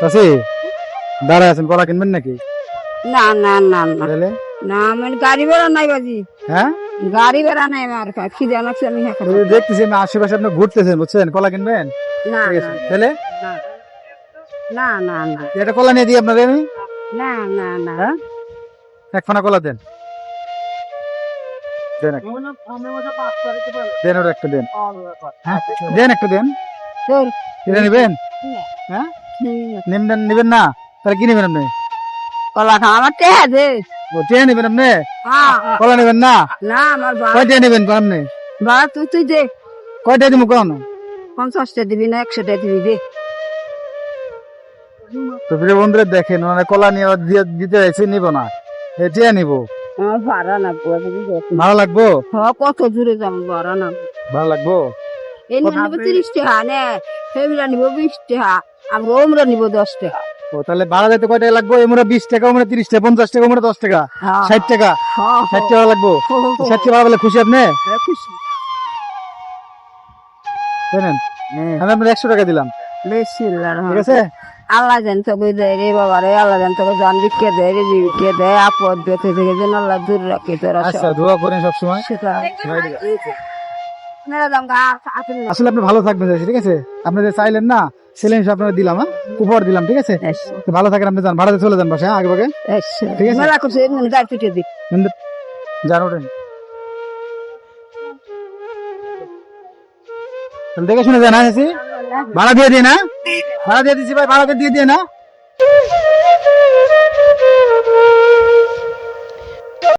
চাষি দাঁড়ায় আছেন কলা কিনবেন নাকি? না না না না। তাহলে না মানে গাড়ি ভাড়া নাই বাজি। হ্যাঁ? গাড়ি ভাড়া নাই আমার কি জানাচ্ছি আমি হ্যাঁ যে দেখতেছি আমি আশেপাশে আপনি ঘুরতেছেন বুঝছেন? কলা কিনবেন? না ঠিক আছে। তাহলে না। না না এটা কলা নিয়ে দিই আপনাদের আমি। না না না। হ্যাঁ? এক ফানা কলা দেন। দেন এক- দেন ওটা একটা দেন। হ্যাঁ দেন একটা দেন। এটা নেবেন? হ্যাঁ? নেবেন নেবেন না? তাহলে কি নেবেন আপনি? কলা খা আমার টেহা দে। ও নেবেন আপনি? হ্যাঁ। কলা নেবেন না? না আমার কয়টা নেবেন আপনি? বাবা তুই তুই দে। কয়টা দিব কোন? পঞ্চাশটা দিবি না একশোটা দিবি দে। তো প্রিয় বন্ধুরা দেখেন মানে কলা নিয়ে দিতে চাইছে নিব না। এটিয়া নিব। ভাড়া না বুঝি ভালো লাগবো? হ্যাঁ কত দূরে যাব ভাড়া না ভালো লাগবো? এই নিব তিরিশ টাকা নে। সেগুলা নিব বিশ টাকা আমরা ওমরা নিব দশ টাকা। ও তাহলে ভাড়া দিতে কয় টাকা লাগবো? এমরা বিশ টাকা ওমরা তিরিশ টাকা পঞ্চাশ টাকা ওমরা দশ টাকা হ্যাঁ। ষাট টাকা হ্যাঁ ষাট টাকা লাগবো? হ্যাঁ ষাট টাকা বলে খুশি আপনি? খুশি। জানেন আমি আপনার একশো টাকা দিলাম। বেশি ঠিক আছে? আল্লাহ জান তো কই দেয় রে বাবা রে আল্লাহ জান তো জান বিকে দেয় রে দেয় আপদ বেতে থেকে যেন আল্লাহ দূর রাখে তোরা আচ্ছা দোয়া করেন সবসময়। সেটা আসলে আপনি ভালো থাকবেন ঠিক আছে? আপনি যে চাইলেন না ছেলে হিসেবে আপনাকে দিলাম হ্যাঁ? উপহার দিলাম ঠিক আছে? ভালো থাকেন আপনি যান। ভাড়াতে চলে যান বাসায় হ্যাঁ, আগে ভাগে ঠিক আছে। যান ওঠেন। দেখে শুনে যান হ্যাঁ ভাড়া দিয়ে দিয়ে না ভাড়া দিয়ে দিচ্ছি ভাই ভাড়া দিয়ে দিয়ে না